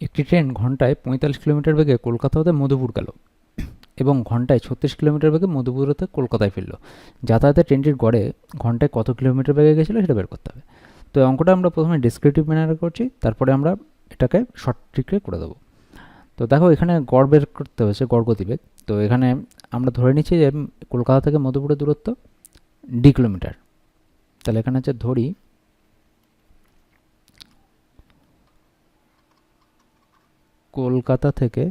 একটি ট্রেন ঘন্টায় পঁয়তাল্লিশ কিলোমিটার বেগে কলকাতা হতে মধুপুর গেল এবং ঘন্টায় ছত্রিশ কিলোমিটার বেগে মধুপুর হতে কলকাতায় ফিরল। যাতায়াতে ট্রেনটির গড়ে ঘন্টায় কত কিলোমিটার বেগে গেছিল সেটা বের করতে হবে। তো অঙ্কটা আমরা প্রথমে ডিসক্রিপটিভ ম্যানারে করছি, তারপরে আমরা এটাকে শর্ট ট্রিকে করে দেবো। তো দেখো এখানে গড় বের করতে হয়েছে, গড় গতিবেগ। তো এখানে আমরা ধরে নিচ্ছি যে কলকাতা থেকে মধুপুরের দূরত্ব ডি কিলোমিটার। তাহলে এখানে হচ্ছে ধরি কলকাতা থেকে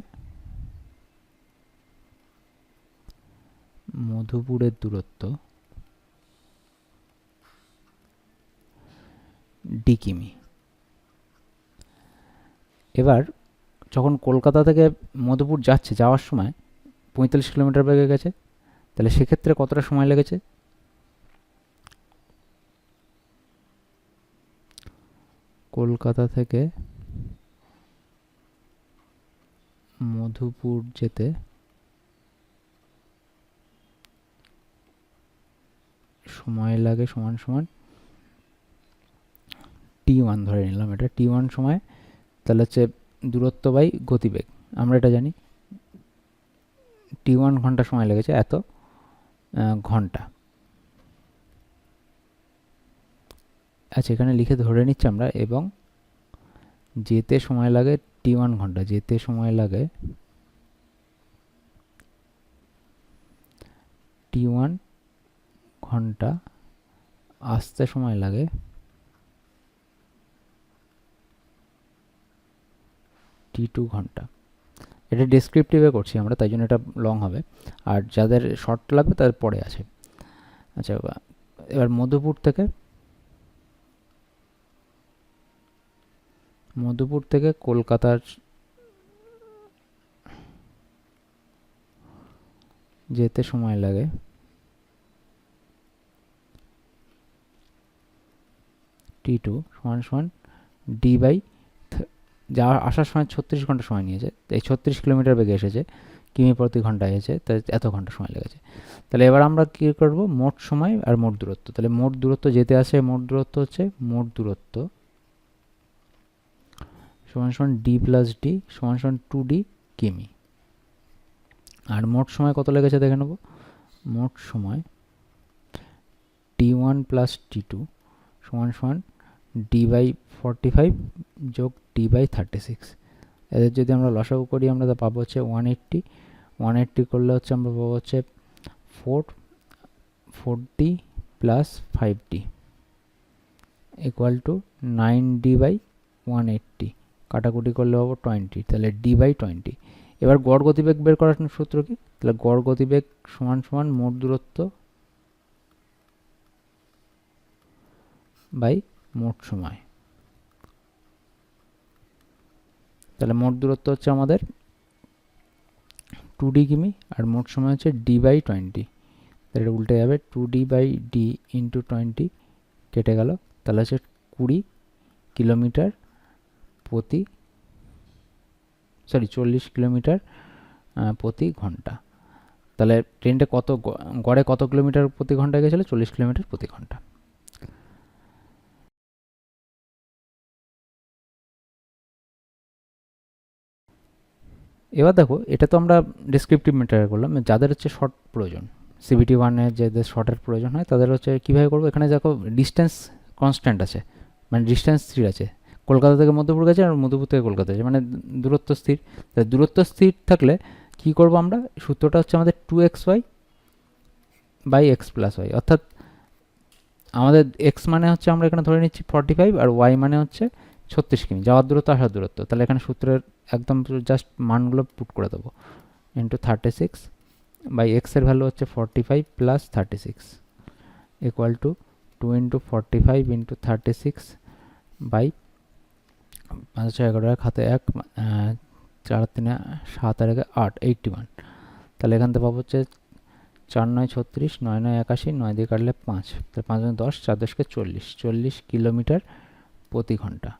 মধুপুরের দূরত্ব ডি কিমি এবার যখন কলকাতা থেকে মধুপুর যাচ্ছে যাওয়ার সময় পঁয়তাল্লিশ কিলোমিটার বেগে গেছে, তাহলে সেক্ষেত্রে কতটা সময় লেগেছে? কলকাতা থেকে মধুপুর যেতে? সময় লাগে সমান সমান। টি ওয়ান ধরে নিলাম এটা। টি ওয়ান সময়, তাহলে হচ্ছে দূরত্ব বাই গতিবেগ। আমরা এটা জানি। টি ওয়ান ঘণ্টা সময় লেগেছে, এত ঘণ্টা। আচ্ছা এখানে লিখে ধরে নিচ্ছি আমরা, এবং যেতে সময় লাগে টি ওয়ান ঘণ্টা, যেতে সময় লাগে টি ওয়ান ঘণ্টা, আসতে সময় লাগে। টি টু ঘণ্টা। এটা ডেসক্রিপটিভে করছি আমরা, তাই জন্য এটা লং হবে। আর যাদের শর্ট লাগবে, তাদের পরে আছে। আচ্ছা এবার- এবার মধুপুর থেকে মধুপুর থেকে কলকাতার যেতে সময় লাগে। টি টু সমান সমান ডি বাই যা আসার সময় ছত্রিশ ঘণ্টা সময় নিয়েছে। এই ছত্রিশ কিলোমিটার বেগে এসেছে, কিমি প্রতি ঘন্টায় এসেছে তাই এত ঘণ্টা সময় লেগেছে। তাহলে এবার আমরা কী করব? মোট সময় আর মোট দূরত্ব। তাহলে মোট দূরত্ব যেতে আসে মোট দূরত্ব হচ্ছে মোট দূরত্ব সমান সমান ডি প্লাস ডি সমান সমান টু ডি কিমি। আর মোট সময় কত লেগেছে দেখে নেব? মোট সময় T one plus T two সমান সমান ডি বাই ফর্টি ফাইভ যোগ ডি বাই থার্টি সিক্স এদের যদি আমরা লসাগু করি, আমরা তা পাবো হচ্ছে ওয়ান এইট্টি ওয়ান এইট্টি করলে হচ্ছে আমরা পাবো হচ্ছে four forty plus five D equal to nine D by one eighty কাটাকুটি করলে পাবো টোয়েন্টি তাহলে ডি বাই টোয়েন্টি এবার গড় গতিবেগ বের করার সূত্র কি? তাহলে গড় গতিবেগ সমান সমান মোট দূরত্ব বাই মোট সময়। তাহলে মোট দূরত্ব হচ্ছে আমাদের টু ডি কিমি, আর মোট সময় হচ্ছে ডি বাই টোয়েন্টি তাহলে এটা উল্টে যাবে two D by D into twenty কেটে গেল। তাহলে হচ্ছে কুড়ি কিলোমিটার প্রতি সরি চল্লিশ কিলোমিটার প্রতি ঘণ্টা। তাহলে ট্রেনটা কত, গড়ে কত কিলোমিটার প্রতি ঘণ্টা গেছিল? চল্লিশ কিলোমিটার প্রতি ঘণ্টা। এবার দেখো, এটা তো আমরা ডিসক্রিপটিভ ম্যাটার করলাম, যাদের হচ্ছে শর্ট প্রয়োজন। সিবিটি ওয়ানে যাদের শর্টের প্রয়োজন হয়, তাদের হচ্ছে কীভাবে করব? এখানে দেখো ডিস্টেন্স কনস্ট্যান্ট আছে মানে ডিস্টেন্স স্থির আছে। কলকাতা থেকে মধ্যপুর গেছে আর মধ্যপুর থেকে কলকাতা আছে মানে দূরত্ব স্থির। দূরত্ব স্থির থাকলে কী করব আমরা? সূত্রটা হচ্ছে আমাদের two X Y by X plus Y অর্থাৎ আমাদের এক্স মানে হচ্ছে আমরা এখানে ধরে নিচ্ছি ফর্টি ফাইভ আর ওয়াই মানে হচ্ছে ছত্রিশ কিমি, যাওয়ার দূরত্ব, আসার দূরত্ব। তাহলে এখানে সূত্রের একদম জাস্ট মানগুলো পুট করে দেবো। ইন্টু থার্টি সিক্স বাই এক্সের ভ্যালু হচ্ছে forty five plus thirty six equal to two into forty five into thirty six by পাঁচ ছয় এগারো এক হাতে এক চার তিনে, সাত আর একে, আট এইটটি ওয়ান তাহলে এখান থেকে পাবো হচ্ছে চার নয় ছত্রিশ, নয় নয় একাশি, নয় দিয়ে কাটলে পাঁচ। তাহলে পাঁচ দশ, চার দশকে চল্লিশ চল্লিশ কিলোমিটার প্রতি ঘণ্টা।